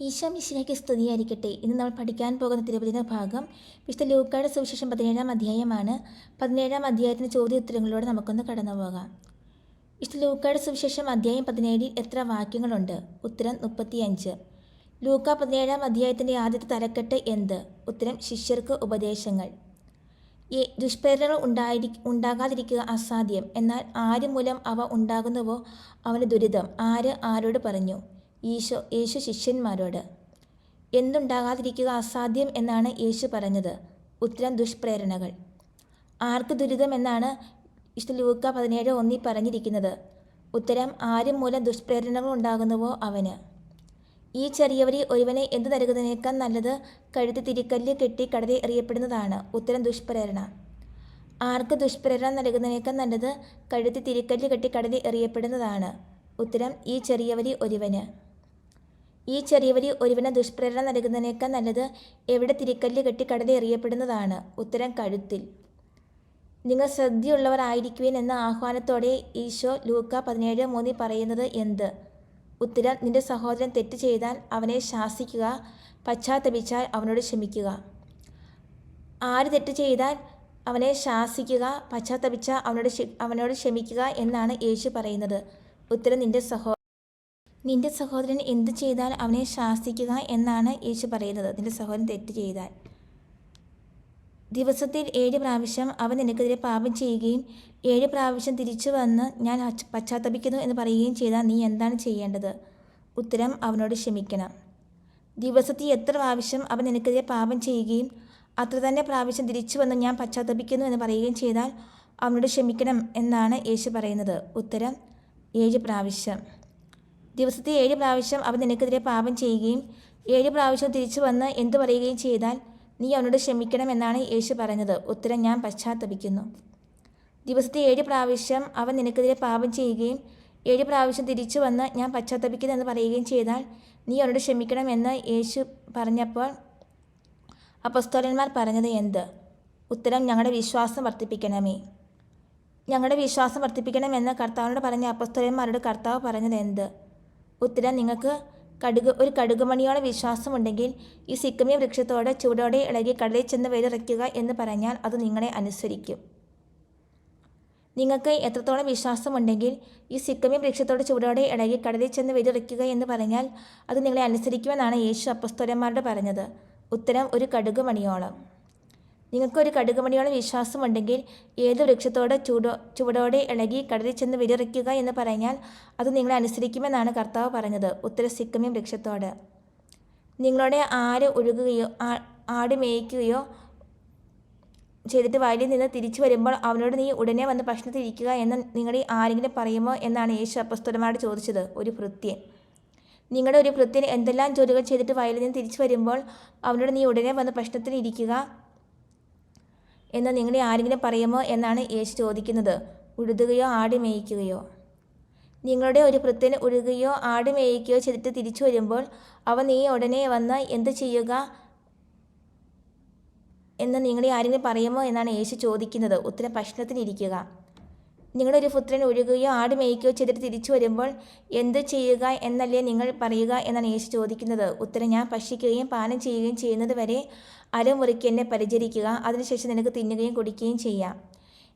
ഈശോ മിശിഹായ്ക്ക് സ്തുതിയായിരിക്കട്ടെ. ഇന്ന് നമ്മൾ പഠിക്കാൻ പോകുന്ന തിരുവചന ഭാഗം വിശുദ്ധ ലൂക്കായുടെ സുവിശേഷം പതിനേഴാം അധ്യായമാണ്. പതിനേഴാം അധ്യായത്തിന് ചോദ്യ ഉത്തരങ്ങളിലൂടെ നമുക്കൊന്ന് കടന്നു പോകാം. വിശുദ്ധ ലൂക്കായുടെ സുവിശേഷം അധ്യായം പതിനേഴിൽ എത്ര വാക്യങ്ങളുണ്ട്? ഉത്തരം മുപ്പത്തിയഞ്ച്. ലൂക്ക പതിനേഴാം അധ്യായത്തിന്റെ ആദ്യത്തെ തലക്കെട്ട് എന്ത്? ഉത്തരം ശിഷ്യർക്ക് ഉപദേശങ്ങൾ. ഈ ദുഷ്പ്രേരണകൾ ഉണ്ടായിരി ഉണ്ടാകാതിരിക്കുക അസാധ്യം. എന്നാൽ ആര് മൂലം അവ ഉണ്ടാകുന്നുവോ? അവന് ദുരിതം. ആര് ആരോട് പറഞ്ഞു? ഈശോ യേശു ശിഷ്യന്മാരോട് എന്തുണ്ടാകാതിരിക്കുക അസാധ്യം എന്നാണ് യേശു പറഞ്ഞത്. ഉത്തരം ദുഷ്പ്രേരണകൾ. ആർക്ക് ദുരിതം എന്നാണ് വിശുദ്ധ ലൂക്ക പതിനേഴ് ഒന്നിൽ പറഞ്ഞിരിക്കുന്നത്. ഉത്തരം ആരും മൂലം ദുഷ്പ്രേരണകൾ ഉണ്ടാകുന്നുവോ അവന്. ഈ ചെറിയവരി ഒരുവനെ എന്തു നൽകുന്നതിനേക്കാൾ നല്ലത് കഴുത്ത് തിരിക്കല്ല് കെട്ടി കടലിൽ എറിയപ്പെടുന്നതാണ്. ഉത്തരം ദുഷ്പ്രേരണ. ആർക്ക് ദുഷ്പ്രേരണ നൽകുന്നതിനേക്കാൾ നല്ലത് കഴുത്ത് തിരിക്കല്ല് കെട്ടി കടലിൽ എറിയപ്പെടുന്നതാണ്. ഉത്തരം ഈ ചെറിയവരി ഒരുവന്. ഈ ചെറിയവരി ഒരുവന് ദുഷ്പ്രേരണ നൽകുന്നതിനേക്കാൾ നല്ലത് എവിടെ തിരിക്കല്ല് കെട്ടി കടലിൽ എറിയപ്പെടുന്നതാണ്. ഉത്തരം കഴുത്തിൽ. നിങ്ങൾ ശ്രദ്ധയുള്ളവരായിരിക്കുവിൻ എന്ന ആഹ്വാനത്തോടെ ഈശോ ലൂക്ക പതിനേഴ് മൂന്നിൽ പറയുന്നത് എന്ത്? ഉത്തരം നിന്റെ സഹോദരൻ തെറ്റ് ചെയ്താൽ അവനെ ശാസിക്കുക പശ്ചാത്തപിച്ചാൽ അവനോട് ക്ഷമിക്കുക. ആര് തെറ്റ് ചെയ്താൽ അവനെ ശാസിക്കുക പശ്ചാത്തപിച്ച അവനോട് അവനോട് ക്ഷമിക്കുക എന്നാണ് യേശു പറയുന്നത്. ഉത്തരം നിന്റെ സഹോ നിന്റെ സഹോദരൻ എന്ത് ചെയ്താൽ അവനെ ശാസിക്കുക എന്നാണ് യേശു പറയുന്നത്. നിന്റെ സഹോദരൻ തെറ്റ് ചെയ്താൽ. ദിവസത്തിൽ ഏഴ് പ്രാവശ്യം അവൻ നിനക്കെതിരെ പാപം ചെയ്യുകയും ഏഴ് പ്രാവശ്യം തിരിച്ചു വന്ന് ഞാൻ പശ്ചാത്തപിക്കുന്നു എന്ന് പറയുകയും ചെയ്താൽ നീ എന്താണ് ചെയ്യേണ്ടത്? ഉത്തരം അവനോട് ക്ഷമിക്കണം. ദിവസത്തിൽ എത്ര പ്രാവശ്യം അവൻ നിനക്കെതിരെ പാപം ചെയ്യുകയും അത്ര തന്നെ പ്രാവശ്യം തിരിച്ചു വന്ന് ഞാൻ പശ്ചാത്തപിക്കുന്നു എന്ന് പറയുകയും ചെയ്താൽ അവനോട് ക്ഷമിക്കണം എന്നാണ് യേശു പറയുന്നത്. ഉത്തരം ഏഴ് പ്രാവശ്യം. ദിവസത്തിൽ ഏഴ് പ്രാവശ്യം അവൻ നിനക്കെതിരെ പാപം ചെയ്യുകയും ഏഴ് പ്രാവശ്യം തിരിച്ചു വന്ന് എന്തു പറയുകയും ചെയ്താൽ നീ അവനോട് ക്ഷമിക്കണം എന്നാണ് യേശു പറഞ്ഞത് ഉത്തരം ഞാൻ പശ്ചാത്തപിക്കുന്നു. ദിവസത്തെ ഏഴ് പ്രാവശ്യം അവൻ നിനക്കെതിരെ പാപം ചെയ്യുകയും ഏഴ് പ്രാവശ്യം തിരിച്ചു വന്ന് ഞാൻ പശ്ചാത്തപിക്കുന്നു എന്ന് പറയുകയും ചെയ്താൽ നീ അവനോട് ക്ഷമിക്കണം എന്ന് യേശു പറഞ്ഞപ്പോൾ അപ്പസ്തോലന്മാർ പറഞ്ഞത് എന്ത്? ഉത്തരം ഞങ്ങളുടെ വിശ്വാസം വർദ്ധിപ്പിക്കണമേ. ഞങ്ങളുടെ വിശ്വാസം വർദ്ധിപ്പിക്കണമെന്ന് കർത്താവിനോട് പറഞ്ഞ അപസ്തോലന്മാരോട് കർത്താവ് പറഞ്ഞത് എന്ത്? ഉത്തരം നിങ്ങൾക്ക് കടുക് ഒരു കടുകുമണിയോളം വിശ്വാസമുണ്ടെങ്കിൽ ഈ സിക്കമി വൃക്ഷത്തോട് ചൂടോടെ ഇളകി കടലിൽ ചെന്ന് വേലിറയ്ക്കുക എന്ന് പറഞ്ഞാൽ അത് നിങ്ങളെ അനുസരിക്കും. നിങ്ങൾക്ക് എത്രത്തോളം വിശ്വാസമുണ്ടെങ്കിൽ ഈ സിക്കമി വൃക്ഷത്തോട് ചൂടോടെ ഇളകി കടലിൽ ചെന്ന് വേലിറയ്ക്കുക എന്ന് പറഞ്ഞാൽ അത് നിങ്ങളെ അനുസരിക്കുമെന്നാണ് യേശു അപ്പസ്തോലന്മാരോട് പറഞ്ഞത്. ഉത്തരം ഒരു കടുകുമണിയോളം. നിങ്ങൾക്കൊരു കടുകുമണിയോളം വിശ്വാസമുണ്ടെങ്കിൽ ഏത് വൃക്ഷത്തോട് ചൂടോ ചുവടോടെ ഇളകി കടലിൽ ചെന്ന് വിരിറയ്ക്കുക എന്ന് പറഞ്ഞാൽ അത് നിങ്ങളെ അനുസരിക്കുമെന്നാണ് കർത്താവ് പറഞ്ഞത്. ഉത്തര സിക്കമി വൃക്ഷത്തോട്. നിങ്ങളുടെ ആര് ഒഴുകുകയോ ആട് മേയ്ക്കുകയോ ചെയ്തിട്ട് വയലിൽ നിന്ന് തിരിച്ചു വരുമ്പോൾ അവനോട് നീ ഉടനെ വന്ന് ഭക്ഷണത്തിൽ ഇരിക്കുക എന്ന് നിങ്ങളെ ആരെങ്കിലും പറയുമോ എന്നാണ് യേശു അപ്പസ്തുലമാരോട് ചോദിച്ചത്. ഒരു ഭൃത്യൻ. നിങ്ങളുടെ ഒരു ഭൃത്യൻ എന്തെല്ലാം ജോലികൾ ചെയ്തിട്ട് വയലിൽ നിന്ന് തിരിച്ചു വരുമ്പോൾ അവനോട് നീ ഉടനെ വന്ന് ഭക്ഷണത്തിന് ഇരിക്കുക എന്ന് നിങ്ങളെ ആരെങ്കിലും പറയുമോ എന്നാണ് യേശു ചോദിക്കുന്നത്. ഉഴുതുകയോ ആടി മേയിക്കുകയോ? നിങ്ങളുടെ ഒരു ഭൃത്യന് ഉഴുകുകയോ ആടി മേയിക്കുകയോ ചെയ്തിട്ട് തിരിച്ചു വരുമ്പോൾ അവ നീ ഉടനെ വന്ന് എന്ത് ചെയ്യുക എന്ന് നിങ്ങളെ ആരെങ്കിലും പറയുമോ എന്നാണ് യേശു ചോദിക്കുന്നത്. ഉത്തരം ഭക്ഷണത്തിനിരിക്കുക നിങ്ങളൊരു പുത്രൻ ഒഴുകുകയോ ആട് മേയ്ക്കുകയോ ചെയ്തിട്ട് തിരിച്ചു വരുമ്പോൾ എന്ത് ചെയ്യുക എന്നല്ലേ നിങ്ങൾ പറയുക എന്നാണ് യേശു ചോദിക്കുന്നത്. ഉത്തരം ഞാൻ ഭക്ഷിക്കുകയും പാനം ചെയ്യുകയും ചെയ്യുന്നത് വരെ അരമുറിക്ക് എന്നെ പരിചരിക്കുക അതിനുശേഷം നിനക്ക് തിന്നുകയും കുടിക്കുകയും ചെയ്യാം.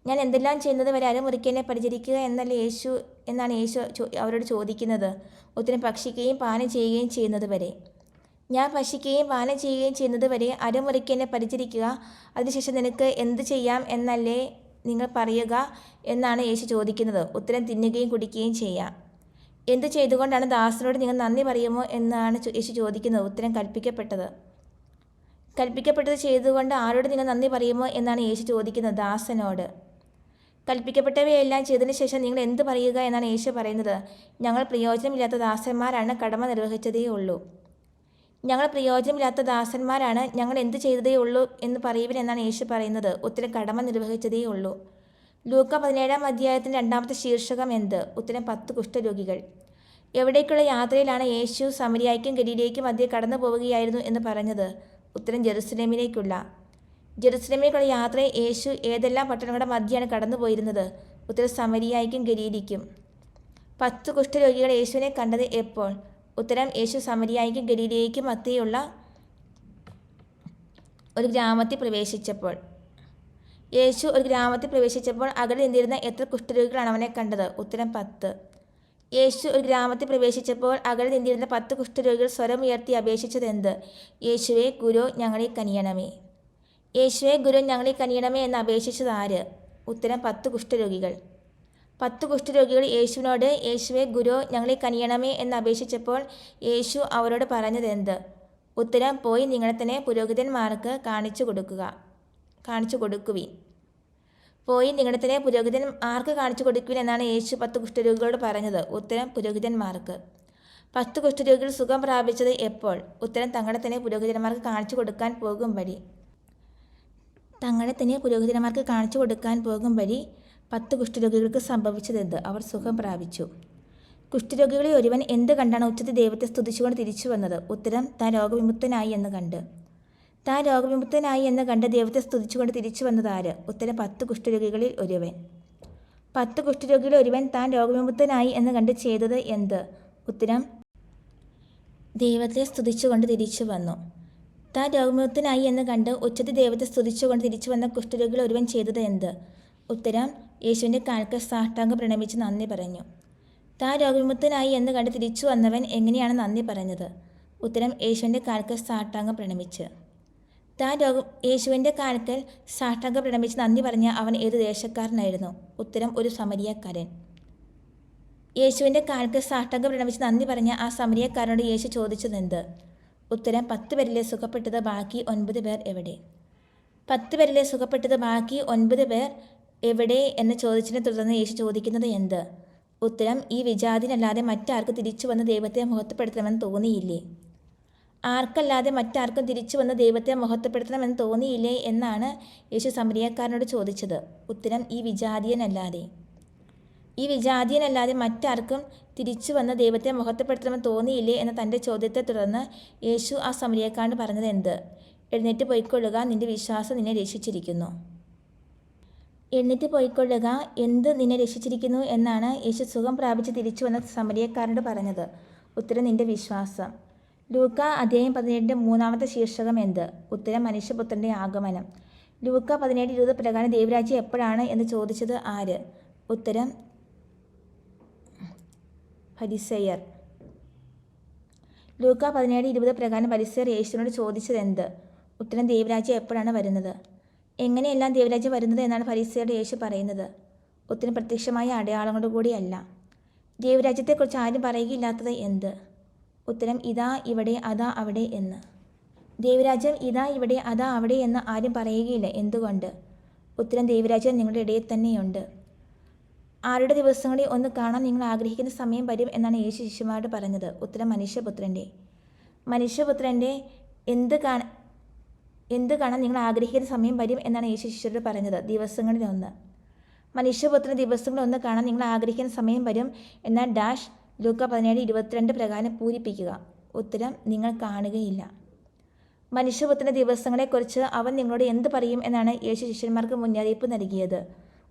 ഞാൻ എന്തെല്ലാം ചെയ്യുന്നത് വരെ അരമുറിക്ക് എന്നെ പരിചരിക്കുക എന്നല്ല യേശു എന്നാണ് യേശു അവരോട് ചോദിക്കുന്നത്. ഒത്തിരി ഭക്ഷിക്കുകയും പാനം ചെയ്യുകയും ചെയ്യുന്നത് വരെ. ഞാൻ ഭക്ഷിക്കുകയും പാനം ചെയ്യുകയും ചെയ്യുന്നത് വരെ അരമുറിക്ക് എന്നെ പരിചരിക്കുക അതിനുശേഷം നിനക്ക് എന്ത് ചെയ്യാം എന്നല്ലേ നിങ്ങൾ പറയുക എന്നാണ് യേശു ചോദിക്കുന്നത്. ഉത്തരം തിന്നുകയും കുടിക്കുകയും ചെയ്യാം. എന്ത് ചെയ്തുകൊണ്ടാണ് ദാസനോട് നിങ്ങൾ നന്ദി പറയുമോ എന്നാണ് യേശു ചോദിക്കുന്നത്. ഉത്തരം കൽപ്പിക്കപ്പെട്ടത്. കൽപ്പിക്കപ്പെട്ടത് ചെയ്തുകൊണ്ട് ആരോട് നിങ്ങൾ നന്ദി പറയുമോ എന്നാണ് യേശു ചോദിക്കുന്നത് ദാസനോട്. കൽപ്പിക്കപ്പെട്ടവയെല്ലാം ചെയ്തതിന് ശേഷം നിങ്ങൾ എന്ത് പറയുക എന്നാണ് യേശു പറയുന്നത്? ഞങ്ങൾ പ്രയോജനമില്ലാത്ത ദാസന്മാരാണ് കടമ നിർവഹിച്ചതേ ഉള്ളൂ. ഞങ്ങൾ പ്രയോജനമില്ലാത്ത ദാസന്മാരാണ് ഞങ്ങൾ എന്ത് ചെയ്തതേ ഉള്ളൂ എന്ന് പറയുവിൻ എന്നാണ് യേശു പറയുന്നത്. ഉത്തരം കടമ നിർവഹിച്ചതേ ഉള്ളൂ. ലൂക്ക പതിനേഴാം അധ്യായത്തിന്റെ രണ്ടാമത്തെ ശീർഷകം എന്ത്? ഉത്തരം പത്ത് കുഷ്ഠരോഗികൾ. എവിടേക്കുള്ള യാത്രയിലാണ് യേശു സമരിയായിക്കും ഗലിയിലേക്കും മധ്യേ കടന്നു പോവുകയായിരുന്നു എന്ന് പറഞ്ഞത്. ഉത്തരം ജെറുസലേമിലേക്കുള്ള. ജെറുസലേമിലേക്കുള്ള യാത്ര യേശു ഏതെല്ലാം പട്ടണങ്ങളുടെ മധ്യയാണ് കടന്നുപോയിരുന്നത്? ഉത്തരം സമരിയായിക്കും ഗലീലിക്കും. പത്ത് കുഷ്ഠരോഗികൾ യേശുവിനെ കണ്ടത് എപ്പോൾ? ഉത്തരം യേശു സമരിയായിക്കും ഗലീലയ്ക്ക് മധ്യയുള്ള ഒരു ഗ്രാമത്തിൽ പ്രവേശിച്ചപ്പോൾ. യേശു ഒരു ഗ്രാമത്തിൽ പ്രവേശിച്ചപ്പോൾ അകലെ നിന്നിരുന്ന എത്ര കുഷ്ഠരോഗികളാണ് അവനെ കണ്ടത്? ഉത്തരം പത്ത്. യേശു ഒരു ഗ്രാമത്തിൽ പ്രവേശിച്ചപ്പോൾ അകലെ നിന്നിരുന്ന പത്ത് കുഷ്ഠരോഗികൾ സ്വരമുയർത്തി അപേക്ഷിച്ചത് എന്ത് യേശുവെ ഗുരു ഞങ്ങളെ കനിയണമേ. യേശുവെ ഗുരു ഞങ്ങളെ കനിയണമേ എന്ന് അപേക്ഷിച്ചത് ആര്? ഉത്തരം പത്ത് കുഷ്ഠരോഗികൾ. പത്ത് കുഷ്ഠരോഗികൾ യേശുവിനോട് യേശുവെ ഗുരു ഞങ്ങളെ കനിയണമേ എന്ന് അപേക്ഷിച്ചപ്പോൾ യേശു അവരോട് പറഞ്ഞത് എന്ത് ഉത്തരം പോയി നിങ്ങളെ തന്നെ പുരോഹിതന്മാർക്ക് കാണിച്ചു കൊടുക്കുക. കാണിച്ചു കൊടുക്കുവിൻ. പോയി നിങ്ങളുടെ പുരോഹിതൻ ആർക്ക് കാണിച്ചു കൊടുക്കുവിൻ എന്നാണ് യേശു പത്ത് കുഷ്ഠരോഗികളോട് പറഞ്ഞത്. ഉത്തരം പുരോഹിതന്മാർക്ക്. പത്ത് കുഷ്ഠരോഗികൾ സുഖം പ്രാപിച്ചത് എപ്പോൾ? ഉത്തരം തങ്ങളെ തന്നെ പുരോഹിതന്മാർക്ക് കാണിച്ചു കൊടുക്കാൻ പോകും വഴി. തങ്ങളെ തന്നെ പുരോഹിതന്മാർക്ക് കാണിച്ചു കൊടുക്കാൻ പോകും വഴി പത്ത് കുഷ്ഠരോഗികൾക്ക് സംഭവിച്ചതെന്ത്? അവർ സുഖം പ്രാപിച്ചു. കുഷ്ഠരോഗികളെ ഒരുവൻ എന്ത് കണ്ടാണ് ഉച്ചത്തിൽ ദൈവത്തെ സ്തുതിച്ചുകൊണ്ട് തിരിച്ചു വന്നത്? ഉത്തരം താൻ രോഗവിമുക്തനായി എന്ന് കണ്ട്. താൻ രോഗവിമുക്തനായി എന്ന് കണ്ട് ദൈവത്തെ സ്തുതിച്ചുകൊണ്ട് തിരിച്ചു വന്നത് ആര്? ഉത്തരം പത്ത് കുഷ്ഠരോഗികളിൽ ഒരുവൻ. പത്ത് കുഷ്ഠരോഗികളിൽ ഒരുവൻ താൻ രോഗവിമുക്തനായി എന്ന് കണ്ട് ചെയ്തത് എന്ത്? ഉത്തരം ദൈവത്തെ സ്തുതിച്ചുകൊണ്ട് തിരിച്ചു വന്നു. താൻ രോഗമുക്തനായി എന്ന് കണ്ട് ഉച്ചത്തിൽ ദൈവത്തെ സ്തുതിച്ചുകൊണ്ട് തിരിച്ചു വന്ന കുഷ്ഠരോഗികൾ ഒരുവൻ ചെയ്തത് എന്ത്? ഉത്തരം യേശുവിന്റെ കാൽക്ക് സാഷ്ടാംഗം പ്രണമിച്ച് നന്ദി പറഞ്ഞു. താൻ രോഗവിമുക്തനായി എന്ന് കണ്ട് തിരിച്ചു വന്നവൻ എങ്ങനെയാണ് നന്ദി പറഞ്ഞത്? ഉത്തരം യേശുവിന്റെ കാൽക്ക് സാഷ്ടാംഗം പ്രണമിച്ച്. താൻ രോഗം യേശുവിന്റെ കാലത്തിൽ സാഷ്ടാംഗം പ്രണമിച്ച് നന്ദി പറഞ്ഞ അവൻ ഏത് ദേശക്കാരനായിരുന്നു? ഉത്തരം ഒരു സമരിയക്കാരൻ. യേശുവിന്റെ കാലത്ത് സാഷ്ടാംഗം പ്രണമിച്ച് നന്ദി പറഞ്ഞ ആ സമരിയക്കാരനോട് യേശു ചോദിച്ചതെന്ത്? ഉത്തരം പത്ത് പേരിലെ സുഖപ്പെട്ടത് ബാക്കി ഒൻപത് പേർ എവിടെ? പത്ത് പേരിലെ സുഖപ്പെട്ടത് ബാക്കി ഒൻപത് പേർ എവിടെ എന്ന് ചോദിച്ചതിനെ തുടർന്ന് യേശു ചോദിക്കുന്നത് എന്ത്? ഉത്തരം ഈ വിജാതിനല്ലാതെ മറ്റാർക്ക് തിരിച്ചു വന്ന് ദൈവത്തെ മുഖത്തപ്പെടുത്തണമെന്ന് തോന്നിയില്ലേ? ആർക്കല്ലാതെ മറ്റാർക്കും തിരിച്ചു വന്ന് ദൈവത്തെ മഹത്വപ്പെടുത്തണമെന്ന് തോന്നിയില്ലേ എന്നാണ് യേശു സമരിയക്കാരനോട് ചോദിച്ചത്. ഉത്തരം ഈ വിജാതീയനല്ലാതെ. ഈ വിജാതീയനല്ലാതെ മറ്റാർക്കും തിരിച്ചു വന്ന് ദൈവത്തെ മഹത്വപ്പെടുത്തണമെന്ന് തോന്നിയില്ലേ എന്ന തന്റെ ചോദ്യത്തെ തുടർന്ന് യേശു ആ സമരിയക്കാരനോട് പറഞ്ഞത് എന്ത്? എഴുന്നേറ്റ് പോയിക്കൊള്ളുക നിന്റെ വിശ്വാസം നിന്നെ രക്ഷിച്ചിരിക്കുന്നു. എഴുന്നേറ്റ് പോയിക്കൊള്ളുക എന്ത് നിന്നെ രക്ഷിച്ചിരിക്കുന്നു എന്നാണ് യേശു സുഖം പ്രാപിച്ച് തിരിച്ചു വന്ന സമരിയക്കാരനോട് പറഞ്ഞത്. ഉത്തരം നിന്റെ വിശ്വാസം. ലൂക്ക അധ്യായം പതിനേഴിന്റെ മൂന്നാമത്തെ ശീർഷകം എന്ത്? ഉത്തരം മനുഷ്യപുത്രന്റെ ആഗമനം. ലൂക്ക പതിനേഴ് ഇരുപത് പ്രകാരം ദേവരാജ്യം എപ്പോഴാണ് എന്ന് ചോദിച്ചത് ആര്? ഉത്തരം പരിസയർ ലൂക്ക പതിനേഴ് ഇരുപത് പ്രകാരം പരിസയർ യേശുവിനോട് ചോദിച്ചത് എന്ത്? ഉത്തരം ദേവരാജ്യം എപ്പോഴാണ് വരുന്നത്? എങ്ങനെയെല്ലാം ദേവരാജ്യം വരുന്നത് എന്നാണ് പരിസയുടെ യേശു പറയുന്നത്? ഉത്തരം പ്രത്യക്ഷമായ അടയാളങ്ങളോട് കൂടിയല്ല ദേവരാജ്യത്തെക്കുറിച്ച് ആരും പറയുകയില്ലാത്തത് എന്ത്? ഉത്തരം ഇതാ ഇവിടെ അതാ അവിടെ എന്ന്. ദേവരാജൻ ഇതാ ഇവിടെ അതാ അവിടെ എന്ന് ആരും പറയുകയില്ല. എന്തുകൊണ്ട്? ഉത്തരം ദേവരാജൻ നിങ്ങളുടെ ഇടയിൽ തന്നെയുണ്ട്. ആരുടെ ദിവസങ്ങളിൽ ഒന്ന് കാണാൻ നിങ്ങൾ ആഗ്രഹിക്കുന്ന സമയം വരും എന്നാണ് യേശു ശിശുമാരോട് പറഞ്ഞത്. ഉത്തരം മനുഷ്യപുത്രന്റെ. മനുഷ്യപുത്രന്റെ എന്ത് കാണ എന്ത് കാണാൻ നിങ്ങൾ ആഗ്രഹിക്കുന്ന സമയം വരും എന്നാണ് യേശു ശിഷ്യരോട് പറഞ്ഞത്. ദിവസങ്ങളിൽ ഒന്ന്. മനുഷ്യപുത്രൻ ദിവസങ്ങളൊന്ന് കാണാൻ നിങ്ങൾ ആഗ്രഹിക്കുന്ന സമയം വരും എന്നാൽ ഡാഷ് ലൂക്ക പതിനേഴ് ഇരുപത്തിരണ്ട് പ്രകാരം പൂരിപ്പിക്കുക. ഉത്തരം നിങ്ങൾ കാണുകയില്ല. മനുഷ്യപുത്രന്റെ ദിവസങ്ങളെക്കുറിച്ച് അവൻ നിങ്ങളോട് എന്ത് പറയും എന്നാണ് യേശു ശിഷ്യന്മാർക്ക് മുന്നറിയിപ്പ് നൽകിയത്.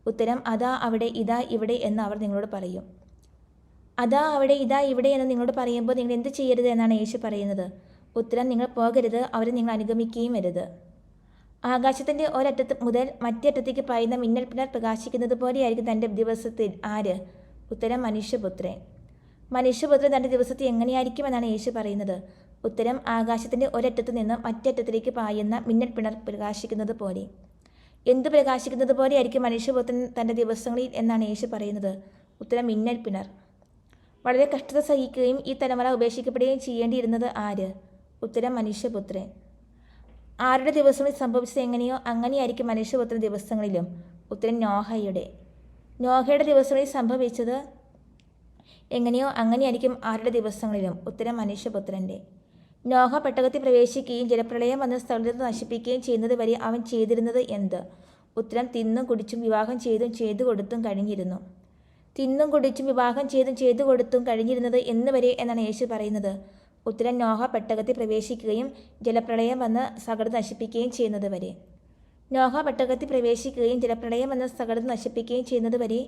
ഉത്തരം അതാ അവിടെ ഇതാ ഇവിടെ എന്ന് അവർ നിങ്ങളോട് പറയും. അതാ അവിടെ ഇതാ ഇവിടെ എന്ന് നിങ്ങളോട് പറയുമ്പോൾ നിങ്ങൾ എന്ത് ചെയ്യരുത് എന്നാണ് യേശു പറയുന്നത്. ഉത്തരം നിങ്ങൾ പോകരുത് അവരെ നിങ്ങൾ അനുഗമിക്കുകയും വരുത് ആകാശത്തിന്റെ ഒരറ്റത്ത് മുതൽ മറ്റേ അറ്റത്തേക്ക് പായുന്ന മിന്നൽ പിണർ പ്രകാശിക്കുന്നത് പോലെയായിരിക്കും തന്റെ ദിവസത്തിൽ. ആര്? ഉത്തരം മനുഷ്യപുത്രൻ. മനുഷ്യപുത്രൻ തന്റെ ദിവസത്തെ എങ്ങനെയായിരിക്കുമെന്നാണ് യേശു പറയുന്നത്. ഉത്തരം ആകാശത്തിന്റെ ഒരറ്റത്ത് നിന്ന് മറ്ററ്റത്തിലേക്ക് പായുന്ന മിന്നൽ പിണർ പ്രകാശിക്കുന്നത് പോലെ. എന്ത് പ്രകാശിക്കുന്നത് പോലെയായിരിക്കും മനുഷ്യപുത്രൻ തന്റെ ദിവസങ്ങളിൽ എന്നാണ് യേശു പറയുന്നത്. ഉത്തരം മിന്നൽ പിണർ. വളരെ കഷ്ടത സഹിക്കുകയും ഈ തലമുറ ഉപേക്ഷിക്കപ്പെടുകയും ചെയ്യേണ്ടിയിരുന്നത് ആര്? ഉത്തരം മനുഷ്യപുത്രൻ. ആരുടെ ദിവസങ്ങളിൽ സംഭവിച്ചത് എങ്ങനെയോ അങ്ങനെയായിരിക്കും മനുഷ്യപുത്രൻ ദിവസങ്ങളിലും. ഉത്തരം നോഹയുടെ. നോഹയുടെ ദിവസങ്ങളിൽ സംഭവിച്ചത് എങ്ങനെയോ അങ്ങനെയായിരിക്കും ആരുടെ ദിവസങ്ങളിലും ഉത്തരം മനുഷ്യപുത്രന്റെ നോഹ പെട്ടകത്തിൽ പ്രവേശിക്കുകയും ജലപ്രളയം വന്ന സ്ഥലത്ത് നശിപ്പിക്കുകയും ചെയ്യുന്നത് വരെ അവൻ ചെയ്തിരുന്നത് എന്ത്? ഉത്തരം തിന്നും കുടിച്ചും വിവാഹം ചെയ്തും ചെയ്തു കൊടുത്തും കഴിഞ്ഞിരുന്നു. തിന്നും കുടിച്ചും വിവാഹം ചെയ്തും ചെയ്തു കൊടുത്തും കഴിഞ്ഞിരുന്നത് എന്ന് വരെ എന്നാണ് യേശു പറയുന്നത്. ഉത്തരം നോഹ പെട്ടകത്തിൽ പ്രവേശിക്കുകയും ജലപ്രളയം വന്ന് സകട് നശിപ്പിക്കുകയും ചെയ്യുന്നത് വരെ. നോഹ പെട്ടകത്തിൽ പ്രവേശിക്കുകയും ജലപ്രളയം എന്ന സകടം നശിപ്പിക്കുകയും ചെയ്യുന്നതുവരെ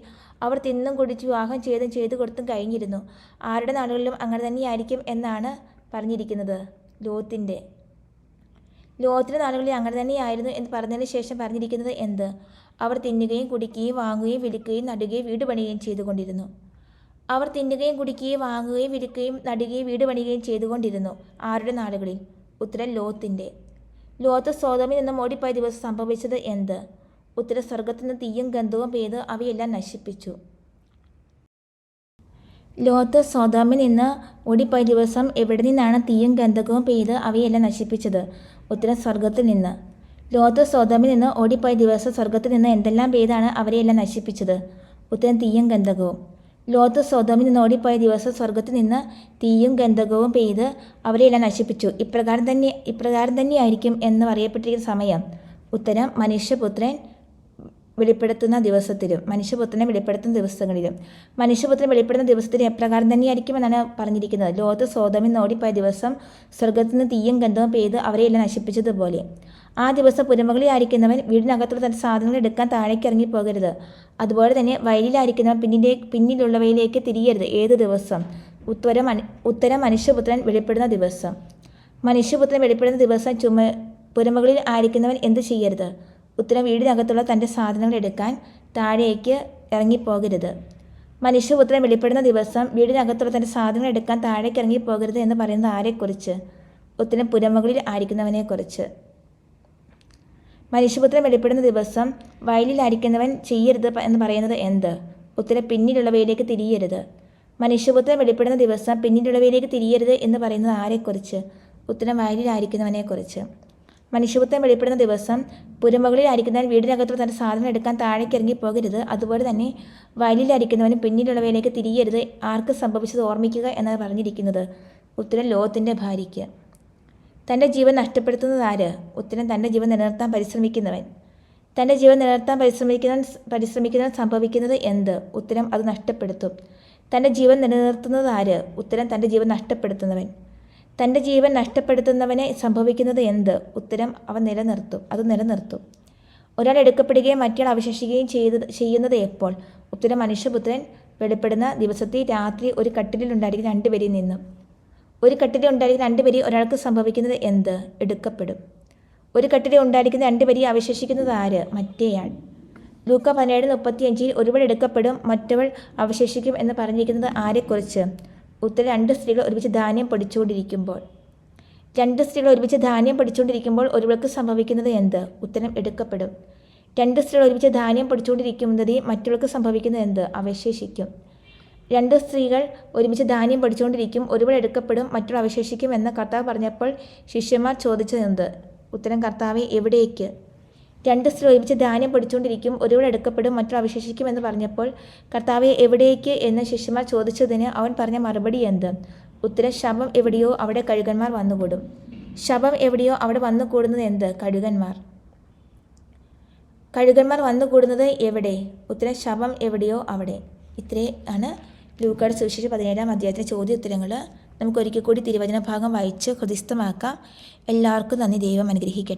അവർ തിന്നും കുടിച്ച് വിവാഹം ചെയ്തും ചെയ്തു കൊടുത്തും കഴിഞ്ഞിരുന്നു. ആരുടെ നാടുകളിലും അങ്ങനെ തന്നെയായിരിക്കും എന്നാണ് പറഞ്ഞിരിക്കുന്നത് ലോത്തിന്റെ. ലോകത്തിന്റെ നാളുകളിൽ അങ്ങനെ തന്നെയായിരുന്നു എന്ന് പറഞ്ഞതിന് ശേഷം പറഞ്ഞിരിക്കുന്നത് എന്ത്? അവർ തിന്നുകയും കുടിക്കുകയും വാങ്ങുകയും വിൽക്കുകയും നടുകയും വീട് പണിയുകയും ചെയ്തുകൊണ്ടിരുന്നു. അവർ തിന്നുകയും കുടിക്കുകയും വാങ്ങുകയും വിൽക്കുകയും നടുകയും വീട് പണിയുകയും ചെയ്തുകൊണ്ടിരുന്നു ആരുടെ നാടുകളിൽ ഉത്തരം ലോത്തിന്റെ. ലോത്ത് സോതമിൽ നിന്നും ഓടിപ്പോയ ദിവസം സംഭവിച്ചത് എന്ത്? ഉത്തര സ്വർഗത്തിൽ നിന്ന് തീയും ഗന്ധവും പെയ്ത് അവയെല്ലാം നശിപ്പിച്ചു. ലോത്ത് സ്വതാമിൽ നിന്ന് ഓടിപ്പോയ ദിവസം എവിടെ നിന്നാണ് തീയും ഗന്ധകവും പെയ്ത് അവയെല്ലാം നശിപ്പിച്ചത്? ഉത്തരം സ്വർഗത്തിൽ നിന്ന്. ലോത്ത് സ്വതാമിൽ നിന്ന് ഓടിപ്പോയ ദിവസം സ്വർഗത്തിൽ നിന്ന് എന്തെല്ലാം പെയ്താണ് അവരെയെല്ലാം നശിപ്പിച്ചത്? ഉത്തരം തീയും ഗന്ധകവും. ലോത്ത് സ്വതോമിൽ നിന്ന് ഓടിപ്പോയ ദിവസം സ്വർഗത്തിൽ നിന്ന് തീയും ഗന്ധകവും പെയ്ത് അവരെയെല്ലാം നശിപ്പിച്ചു. ഇപ്രകാരം തന്നെ ഇപ്രകാരം തന്നെയായിരിക്കും എന്ന് പറയപ്പെട്ടിരിക്കുന്ന സമയം. ഉത്തരം മനുഷ്യപുത്രൻ വെളിപ്പെടുത്തുന്ന ദിവസത്തിലും മനുഷ്യപുത്രനെ വെളിപ്പെടുത്തുന്ന ദിവസങ്ങളിലും. മനുഷ്യപുത്രനെ വെളിപ്പെടുന്ന ദിവസത്തിൽ എപ്രകാരം തന്നെയായിരിക്കുമെന്നാണ് പറഞ്ഞിരിക്കുന്നത്. ലോകത്ത് സോതമിൽ നോടിപ്പോയ ദിവസം സ്വർഗത്തിൽ നിന്ന് തീയും ഗന്ധവും പെയ്ത് അവരെയെല്ലാം നശിപ്പിച്ചതുപോലെ. ആ ദിവസം പുരമുകളിലായിരിക്കുന്നവൻ വീടിനകത്തുള്ള തന്റെ സാധനങ്ങൾ എടുക്കാൻ താഴേക്ക് ഇറങ്ങി പോകരുത്. അതുപോലെ തന്നെ വയലിലായിരിക്കുന്നവൻ പിന്നിലെ പിന്നിലുള്ളവയിലേക്ക് തിരിയരുത്. ഏത് ദിവസം? ഉത്തര ഉത്തരം മനുഷ്യപുത്രൻ വെളിപ്പെടുന്ന ദിവസം. മനുഷ്യപുത്രൻ വെളിപ്പെടുന്ന ദിവസം ചുമ പുരമകളിൽ ആയിരിക്കുന്നവൻ എന്ത് ചെയ്യരുത്? ഉത്തരം വീടിനകത്തുള്ള തന്റെ സാധനങ്ങൾ എടുക്കാൻ താഴേക്ക് ഇറങ്ങിപ്പോകരുത്. മനുഷ്യ ഉത്തരം വെളിപ്പെടുന്ന ദിവസം വീടിനകത്തുള്ള തന്റെ സാധനങ്ങൾ എടുക്കാൻ താഴേക്ക് ഇറങ്ങിപ്പോകരുത് എന്ന് പറയുന്നത് ആരെക്കുറിച്ച്? ഉത്തരം പുരമുകളിൽ ആയിരിക്കുന്നവനെക്കുറിച്ച്. മനുഷ്യപുത്രം വെളിപ്പെടുന്ന ദിവസം വയലിലായിരിക്കുന്നവൻ ചെയ്യരുത് എന്ന് പറയുന്നത് എന്ത്? ഉത്തരം പിന്നിലുള്ളവയിലേക്ക് തിരിയരുത്. മനുഷ്യപുത്രം വെളിപ്പെടുന്ന ദിവസം പിന്നിലുള്ളവയിലേക്ക് തിരിയരുത് എന്ന് പറയുന്നത് ആരെക്കുറിച്ച്? ഉത്തരം വയലിലായിരിക്കുന്നവനെക്കുറിച്ച് മനുഷ്യപുത്രൻ വെളിപ്പെടുന്ന ദിവസം പുരമുകളിലായിരിക്കുന്നവൻ വീടിനകത്തുള്ള തന്റെ സാധനം എടുക്കാൻ താഴേക്ക് ഇറങ്ങി പോകരുത്. അതുപോലെ തന്നെ വയലിലായിരിക്കുന്നവന് പിന്നിലുള്ളവയിലേക്ക് തിരിയരുത്. ആർക്ക് സംഭവിച്ചത് ഓർമ്മിക്കുക എന്നാണ് പറഞ്ഞിരിക്കുന്നത്. ഉത്തരം ലോകത്തിന്റെ ഭാര്യയ്ക്ക്. തന്റെ ജീവൻ നഷ്ടപ്പെടുത്തുന്നത് ആര്? ഉത്തരം തന്റെ ജീവൻ നിലനിർത്താൻ പരിശ്രമിക്കുന്നവൻ. തന്റെ ജീവൻ നിലനിർത്താൻ പരിശ്രമിക്കുന്ന പരിശ്രമിക്കുന്നവൻ സംഭവിക്കുന്നത് എന്ത്? ഉത്തരം അത് നഷ്ടപ്പെടുത്തും. തന്റെ ജീവൻ നിലനിർത്തുന്നത് ആര്? ഉത്തരം തന്റെ ജീവൻ നഷ്ടപ്പെടുത്തുന്നവൻ. തന്റെ ജീവൻ നഷ്ടപ്പെടുത്തുന്നവനെ സംഭവിക്കുന്നത് എന്ത്? ഉത്തരം അവൻ നിലനിർത്തും. അത് നിലനിർത്തും. ഒരാൾ എടുക്കപ്പെടുകയും മറ്റയാൾ അവശേഷിക്കുകയും ചെയ്ത് ചെയ്യുന്നത് എപ്പോൾ? ഉത്തരം മനുഷ്യപുത്രൻ വെളിപ്പെടുന്ന ദിവസത്തിൽ രാത്രി ഒരു കട്ടിലുണ്ടായിരിക്കും രണ്ടുപേരിൽ നിന്നും. ഒരു കട്ടിലിൽ ഉണ്ടായിരിക്കുന്ന രണ്ടുപേരി ഒരാൾക്ക് സംഭവിക്കുന്നത് എന്ത്? എടുക്കപ്പെടും. ഒരു കട്ടിലെ ഉണ്ടായിരിക്കുന്ന രണ്ടുപേരി അവശേഷിക്കുന്നത് ആര്? മറ്റേയാൾ. ലൂക്ക പതിനേഴ് മുപ്പത്തിയഞ്ചിൽ ഒരുവൾ എടുക്കപ്പെടും മറ്റവൾ അവശേഷിക്കും എന്ന് പറഞ്ഞിരിക്കുന്നത് ആരെക്കുറിച്ച്? ഉത്തരം രണ്ട് സ്ത്രീകൾ ഒരുമിച്ച് ധാന്യം പഠിച്ചുകൊണ്ടിരിക്കുമ്പോൾ രണ്ട് സ്ത്രീകൾ ഒരുമിച്ച് ധാന്യം പഠിച്ചുകൊണ്ടിരിക്കുമ്പോൾ ഒരുവൾക്ക് സംഭവിക്കുന്നത് എന്ത്? ഉത്തരം എടുക്കപ്പെടും. രണ്ട് സ്ത്രീകൾ ഒരുമിച്ച് ധാന്യം പഠിച്ചുകൊണ്ടിരിക്കുന്നത് മറ്റവൾക്ക് സംഭവിക്കുന്നത് എന്ത്? അവശേഷിക്കും. രണ്ട് സ്ത്രീകൾ ഒരുമിച്ച് ധാന്യം പഠിച്ചുകൊണ്ടിരിക്കും ഒരുവൾ എടുക്കപ്പെടും മറ്റൊരു അവശേഷിക്കും എന്ന് കർത്താവ് പറഞ്ഞപ്പോൾ ശിഷ്യന്മാർ ചോദിച്ചതെന്ത് ഉത്തരം കർത്താവെ എവിടേക്ക്? രണ്ട് സ്ത്രീ ഒരുമിച്ച് ധാന്യം പഠിച്ചുകൊണ്ടിരിക്കും ഒരുവൾ എടുക്കപ്പെടും മറ്റൊരു അവശേഷിക്കും എന്ന് പറഞ്ഞപ്പോൾ കർത്താവെ എവിടേക്ക് എന്ന് ശിഷ്യന്മാർ ചോദിച്ചതിന് അവൻ പറഞ്ഞ മറുപടി എന്ത്? ഉത്തരം ശവം എവിടെയോ അവിടെ കഴുകന്മാർ വന്നുകൂടും. ശവം എവിടെയോ അവിടെ വന്നുകൂടുന്നത് എന്ത്? കഴുകന്മാർ. കഴുകന്മാർ വന്നുകൂടുന്നത് എവിടെ? ഉത്തരം ശവം എവിടെയോ അവിടെ. ഇത്രേ ആണ് ലൂക്കാട് സുവിശേഷം പതിനേഴാം അധ്യായത്തിലെ ചോദ്യ ഉത്തരങ്ങൾ നമുക്ക് ഒരിക്കൽ കൂടി തിരുവചന ഭാഗം വായിച്ച് ഹൃദയസ്ഥമാക്കാം. എല്ലാവർക്കും നന്ദി. ദൈവം അനുഗ്രഹിക്കട്ടെ.